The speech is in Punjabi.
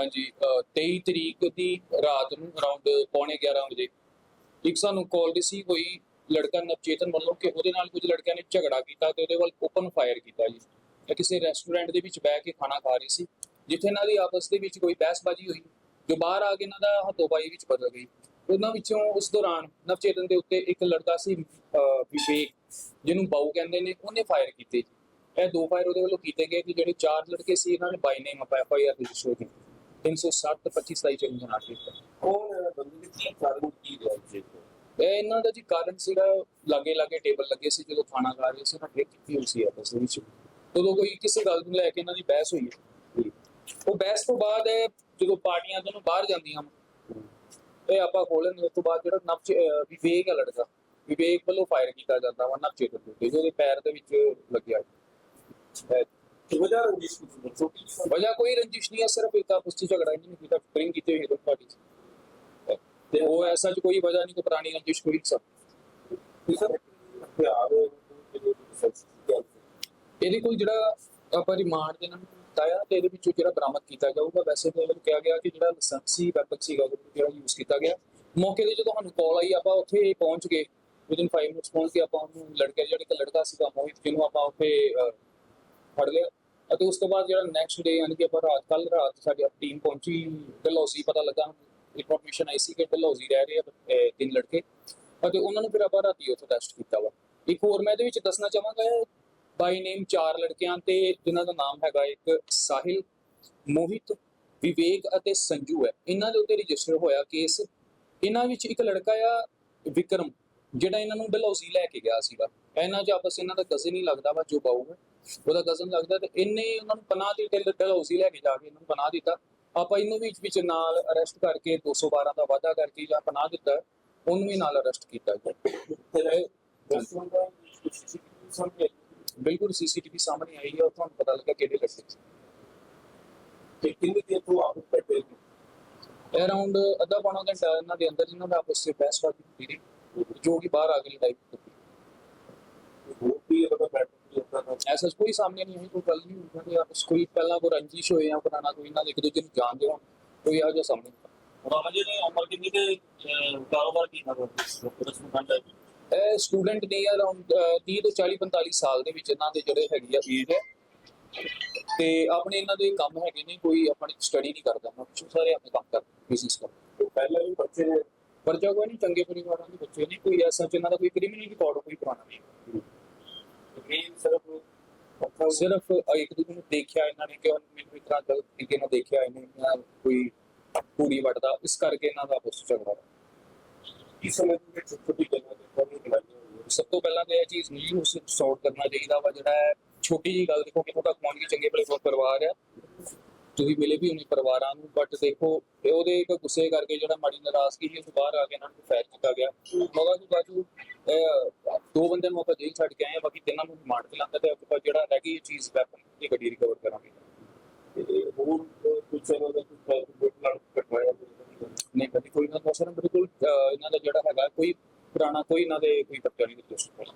ਹਾਂਜੀ ਅਹ 23 ਤਰੀਕ ਦੀ ਰਾਤ ਨੂੰ ਅਰਾਊਂਡ ਪੌਣੇ 11 ਵਜੇ। ਇੱਕ ਸਾਨੂੰ ਕਾਲ ਰਿਸੀਵ ਹੋਈ ਲੜਕਾ ਨਵਚੇਤਨ ਵੱਲੋਂ ਕਿ ਉਹਦੇ ਨਾਲ ਕੁਝ ਲੜਕਿਆਂ ਨੇ ਝਗੜਾ ਕੀਤਾ ਤੇ ਉਹਦੇ ਵੱਲ ਓਪਨ ਫਾਇਰ ਕੀਤਾ ਜੀ। ਇਹ ਕਿਸੇ ਰੈਸਟੋਰੈਂਟ ਦੇ ਵਿੱਚ ਬਹਿ ਕੇ ਖਾਣਾ ਖਾ ਰਹੀ ਸੀ, ਜਿੱਥੇ ਇਹਨਾਂ ਦੀ ਆਪਸ ਦੇ ਵਿੱਚ ਕੋਈ ਬਹਿਸਬਾਜ਼ੀ ਹੋਈ, ਜੋ ਬਾਹਰ ਆ ਕੇ ਇਹਨਾਂ ਦਾ ਹੱਥੋਂ-ਪਾਈ ਵਿੱਚ ਬਦਲ ਗਈ। ਉਹਨਾਂ ਵਿੱਚੋਂ ਉਸ ਦੌਰਾਨ ਨਵਚੇਤਨ ਦੇ ਉੱਤੇ ਇੱਕ ਲੜਕਾ ਸੀ ਅਹ ਵਿਵੇਕ, ਜਿਹਨੂੰ ਬਾਊ ਕਹਿੰਦੇ ਨੇ, ਉਹਨੇ ਫਾਇਰ ਕੀਤੇ ਇਹ ਦੋ ਫਾਇਰ ਉਹਦੇ ਵੱਲੋਂ ਕੀਤੇ ਗਏ ਕਿ ਜਿਹੜੇ ਚਾਰ ਲੜਕੇ ਸੀ, ਇਹਨਾਂ ਨੇ by name F I R register ਕੀਤੀ। 307 25 27 ਚੋਂ ਜਨਾ ਕੀਤਾ ਕੌਣ ਹੈ। ਬੰਦੇ ਦੀ ਕੀ ਕਾਰਨ ਕੀ ਰਿਹਾ ਜੀ? ਇਹ ਇਹਨਾਂ ਦਾ ਜੀ ਕਾਰਨ ਸੀਗਾ ਲਾਗੇ ਲਾਗੇ ਟੇਬਲ ਲੱਗੇ ਸੀ ਜਦੋਂ ਖਾਣਾ ਖਾ ਰਹੇ ਸੀ ਨਾ ਠੇਕ ਕੀਤੀ ਹੋਈ ਸੀ ਆਪਸ ਵਿੱਚ? ਉਦੋਂ ਕੋਈ ਕਿਸੇ ਗੱਲ ਨੂੰ ਲੈ ਕੇ ਇਹਨਾਂ ਦੀ ਬਹਿਸ ਹੋਈ ਹੈ। ਉਹ ਬਹਿਸ ਤੋਂ ਬਾਅਦ ਇਹ ਜਦੋਂ ਪਾਰਟੀਆਂ ਦੋਨੋਂ ਬਾਹਰ ਜਾਂਦੀਆਂ ਇਹ ਆਪਾਂ ਖੋਲਣ ਉਸ ਤੋਂ ਬਾਅਦ ਜਿਹੜਾ ਨਵ ਵਿਵੇਕ ਹੈ ਲੜਕਾ ਵਿਵੇਕ ਵੱਲੋਂ ਫਾਇਰ ਕੀਤਾ ਜਾਂਦਾ ਵਾ ਨਵਚੇਤਨ ਦੇ ਜਿਹਦੇ ਪੈਰ ਦੇ ਵਿੱਚ ਲੱਗਿਆ। ਵਜ੍ਹਾ ਰੰਜਿਸ਼ ਕੁਝ ਛੋਟੀ ਜਿਹੀ ਵਜ੍ਹਾ ਕੋਈ ਰੰਜਿਸ਼ ਨਹੀਂ ਹੈ ਸਿਰਫ ਇੱਕ ਆਪਸ ਵਿੱਚ ਝਗੜਾ ਨਹੀਂ ਕੀਤਾ ਡਰਿੰਕ ਕੀਤੀ ਹੋਈ ਦੋਨੋਂ ਪਾਰਟੀ ਤੇ ਉਹ ਐਸਾ ਚ ਕੋਈ ਵਜ੍ਹਾ ਨਹੀਂ ਕੋਈ ਪੁਰਾਣੀ ਰੰਜਿਸ਼ ਕੋਈ ਸਭ। ਇਹਦੇ ਕੋਲ ਜਿਹੜਾ ਆਪਾਂ ਰਿਮਾਂਡ ਦੇ ਨਾਲ ਕੀਤਾ ਆ ਤੇ ਇਹਦੇ ਵਿੱਚੋਂ ਜਿਹੜਾ ਬਰਾਮਦ ਕੀਤਾ ਜਾਊਗਾ ਵੈਸੇ ਤਾਂ ਇਹਨੂੰ ਕਿਹਾ ਗਿਆ ਕਿ ਜਿਹੜਾ ਲਾਇਸੈਂਸੀ ਵੈਪਨ ਸੀਗਾ ਜਿਹੜਾ ਯੂਜ਼ ਕੀਤਾ ਗਿਆ। ਮੌਕੇ ਤੇ ਜਦੋਂ ਸਾਨੂੰ ਕਾਲ ਆਈ ਆਪਾਂ ਉੱਥੇ ਪਹੁੰਚ ਗਏ। ਵਿਦਿਨ 5 ਮਿੰਟਸ ਪਹੁੰਚ ਕੇ ਆਪਾਂ ਉਹਨੂੰ ਲੜਕੇ ਜਿਹੜਾ ਇੱਕ ਲੜਕਾ ਸੀਗਾ ਮੋਹਿਤ ਜਿਹਨੂੰ ਆਪਾਂ ਉੱਥੇ ਫੜ ਲਿਆ। ਅਤੇ ਉਸ ਤੋਂ ਬਾਅਦ ਜਿਹੜਾ ਨੈਕਸਟ ਡੇ ਯਾਨੀ ਕਿ ਆਪਾਂ ਰਾਤ ਕੱਲ ਰਾਤ ਸਾਡੀ ਟੀਮ ਪਹੁੰਚੀ, ਡਲਹੌਜ਼ੀ ਪਤਾ ਲੱਗਾ ਇਨਫੋਰਮੇਸ਼ਨ ਆਈ ਸੀ ਕਿ ਡਲਹੌਜ਼ੀ ਰਹਿ ਰਹੇ ਆ ਤਿੰਨ ਲੜਕੇ ਅਤੇ ਉਹਨਾਂ ਨੂੰ ਫਿਰ ਆਪਾਂ ਰਾਤੀ ਉੱਥੇ ਟੈਸਟ ਕੀਤਾ ਵਾ। ਇੱਕ ਹੋਰ ਮੈਂ ਇਹਦੇ ਵਿੱਚ ਦੱਸਣਾ ਚਾਹਾਂਗਾ ਬਾਈ ਨੇਮ ਚਾਰ ਲੜਕਿਆਂ ਤੇ ਜਿਨ੍ਹਾਂ ਦਾ ਨਾਮ ਹੈਗਾ ਇੱਕ ਸਾਹਿਲ, ਮੋਹਿਤ, ਵਿਵੇਕ ਅਤੇ ਸੰਜੂ ਹੈ। ਇਹਨਾਂ ਦੇ ਉੱਤੇ ਰਜਿਸਟਰ ਹੋਇਆ ਕੇਸ ਇਹਨਾਂ ਵਿੱਚ ਇੱਕ ਲੜਕਾ ਆ, ਵਿਕਰਮ, ਜਿਹੜਾ ਇਹਨਾਂ ਨੂੰ ਡਲਹੌਜ਼ੀ ਲੈ ਕੇ ਗਿਆ ਸੀਗਾ। ਇਹਨਾਂ 'ਚ ਆਪਸ ਇਹਨਾਂ ਦਾ ਕਜ਼ਨ ਹੀ ਲੱਗਦਾ ਵਾ ਜੋ ਬਾਊ ਹੈ। ਉਹਦਾ ਕਜ਼ਨ ਲੱਗਦਾ ਤੇ ਇਹਨੇ ਉਹਨਾਂ ਨੂੰ ਪਨਾਹ ਦੀ ਡਲ- ਡਲਹੌਜ਼ੀ ਲੈ ਕੇ ਜਾ ਕੇ ਇਹਨਾਂ ਨੂੰ ਪਨਾਹ ਦਿੱਤਾ। ਆਪਾਂ ਇਹਨੂੰ ਵਿੱਚ ਵਿੱਚ ਨਾਲ ਅਰੈਸਟ ਕਰਕੇ 212 ਦਾ ਵਾਅਦਾ ਕਰਕੇ ਜਾਂ ਪਨਾਹ ਦਿੱਤਾ ਉਹਨੂੰ ਵੀ ਨਾਲ ਅਰੈਸਟ ਕੀਤਾ ਗਿਆ। ਤੇ ਬਿਲਕੁਲ ਸੀਸੀਟੀਵੀ ਸਾਹਮਣੇ ਆਈ ਹੈ ਉਹ ਤੁਹਾਨੂੰ ਪਤਾ ਲੱਗਾ ਕਿਹੜੇ ਸੀ। ਕਿ ਕਿੰਨੇ ਦੇ ਤੋਂ ਆਪ ਬੈਠੇ ਇਹ ਅਰਾਊਂਡ ਅੱਧਾ ਪੌਣਾ ਘੰਟਾ ਇਹਨਾਂ ਦੇ ਅੰਦਰ ਇਹਨਾਂ ਦਾ ਆਪਸ ਵਿੱਚ ਬਹਿਸਬਾਜ਼ੀ ਹੁੰਦੀ ਰਹੀ ਜੋ ਕਿ ਬਾਹਰ ਆ ਕੇ ਲੜਾਈ ਹੋਈ ਹੋਰ ਵੀ ਉਹਦਾ ਬੈਠੇ ਹੁੰਦਾ ਤਾਂ ਐਸਾ ਕੋਈ ਸਾਹਮਣੇ ਨਹੀਂ ਆਈ ਕੋਈ ਗੱਲ ਨਹੀਂ ਕਿ ਆਪਸ ਕੋਈ ਪਹਿਲਾਂ ਕੋਈ ਰੰਜਿਸ਼ ਹੋਏ ਜਾਂ ਪੁਰਾਣਾ ਕੋਈ ਦੇ ਇੱਕ ਦੂਜੇ ਨੂੰ ਜਾਣਦੇ ਹੋਣ ਕੋਈ ਇਹੋ ਜਿਹਾ ਸਾਹਮਣੇ ਨਹੀਂ ਬਾਬਾ ਜੀ ਨੇ ਉਮਰ ਕਿੰਨੀ ਤੇ ਕਾਰੋਬਾਰ ਕੀ ਕਰਦਾ ਇਹ ਸਟੂਡੈਂਟ ਨੇ ਅਰਾਊਂਡ 30 ਤੋਂ 40 45 ਸਾਲ ਦੇ ਵਿੱਚ ਇਹਨਾਂ ਦੇ ਜਿਹੜੇ ਹੈਗੀ ਆ ਏਜ ਹੈ ਤੇ ਆਪਣੇ ਇਹਨਾਂ ਦੇ ਕੰਮ ਹੈਗੇ ਨੇ ਕੋਈ ਆਪਣੀ ਸਟੱਡੀ ਨਹੀਂ ਕਰਦਾ ਮੈਂ ਸਾਰੇ ਆਪਣੇ ਕੰਮ ਕਰ ਬਿਜ਼ਨਸ ਕਰ ਪਹਿਲਾਂ ਵੀ ਬੱਚੇ ਨੇ ਪਰ ਜੋ ਕੋਈ ਨਹੀਂ ਚੰਗੇ ਪਰਿਵਾਰਾਂ ਦੇ ਬੱਚੇ ਨਹੀਂ ਕੋਈ ਐਸਾ ਚ ਇਹਨਾਂ ਦਾ ਕੋਈ ਕ੍ਰਿਮੀਨਲ ਰਿਕਾਰਡ ਕੋਈ ਪੁਰਾਣਾ ਨਹੀਂ। ਮੇਨ ਸਿਰਫ ਅੱਖਾਂ ਸਿਰਫ ਇੱਕ ਦੂਜੇ ਨੂੰ ਦੇਖਿਆ ਇਹਨਾਂ ਨੇ ਕਿ ਮੈਨੂੰ ਇਸ ਤਰ੍ਹਾਂ ਗਲਤ ਤਰੀਕੇ ਨਾਲ ਦੇਖਿਆ ਇਹਨੇ, ਜਾਂ ਕੋਈ ਪੂਰੀ ਵੱਟਦਾ, ਇਸ ਕਰਕੇ ਇਹਨਾਂ ਦਾ ਆਪਸ ਝਗੜਾ ਇਸ ਸਮੇਂ ਦੇ ਛੋਟੀ ਛੋਟੀ ਗੱਲਾਂ ਕੋਈ ਬਣਾਈ ਸਭ ਤੋਂ ਪਹਿਲਾਂ ਤਾਂ ਇਹ ਚੀਜ਼ ਨਹੀਂ ਉਸ ਸੌਟ ਕਰਨਾ ਚਾਹੀਦਾ ਵਾ, ਜਿਹੜਾ ਛੋਟੀ ਜੀ ਗੱਲ ਦੇਖੋ ਕਿਥੋਂ ਤੱਕ ਪਹੁੰਚ ਚੰਗੇ ਭਲੇ ਬਹੁਤ ਪਰਿਵਾਰ ਆ ਤੁਸੀਂ ਮਿਲੇ ਵੀ ਉਹਨੇ ਪਰਿਵਾਰਾਂ ਨੂੰ ਬਟ ਦੇਖੋ, ਇਹ ਉਹਦੇ ਇੱਕ ਗੁੱਸੇ ਕਰਕੇ ਜਿਹੜਾ ਮਾੜੀ ਨਾਰਾਜ਼ਗੀ ਸੀ, ਉਹ ਬਾਹਰ ਆ ਕੇ ਇਹਨਾਂ ਨੂੰ ਫਾਇਰ ਕੀਤਾ ਗਿਆ। ਮਗਾ ਜੀ ਬਾਜੂ ਦੋ ਬੰਦਿਆਂ ਨੂੰ ਆਪਾਂ ਜੇਲ੍ਹ ਛੱਡ ਕੇ ਆਏ ਆ ਬਾਕੀ ਤਿੰਨਾਂ ਨੂੰ ਰਿਮਾਂਡ ਤੇ ਲਾਂਦਾ ਤੇ ਆਪਾਂ ਜਿਹੜਾ ਰਹਿ ਗਈ ਇਹ ਚੀਜ਼ ਵੈਪਨ ਦੀ ਗੱਡੀ ਰਿਕਵਰ ਕਰਾਂਗੇ। ਤੇ ਹੋਰ ਕੁਝ ਸਮੇਂ ਦਾ ਕੁਝ ਬੋਟਲਾਂ ਕਟਵਾਇਆ ਨਹੀਂ। ਕਦੀ ਕੋਈ ਨਾ ਦੱਸਣਾ ਬਿਲਕੁਲ ਇਹਨਾਂ ਦਾ ਜਿਹੜਾ ਹੈਗਾ, ਕੋਈ ਪੁਰਾਣਾ, ਕੋਈ ਇਹਨਾਂ ਦੇ ਕੋਈ ਪਰਚਾ ਨਹੀਂ ਦਿੱਤਾ।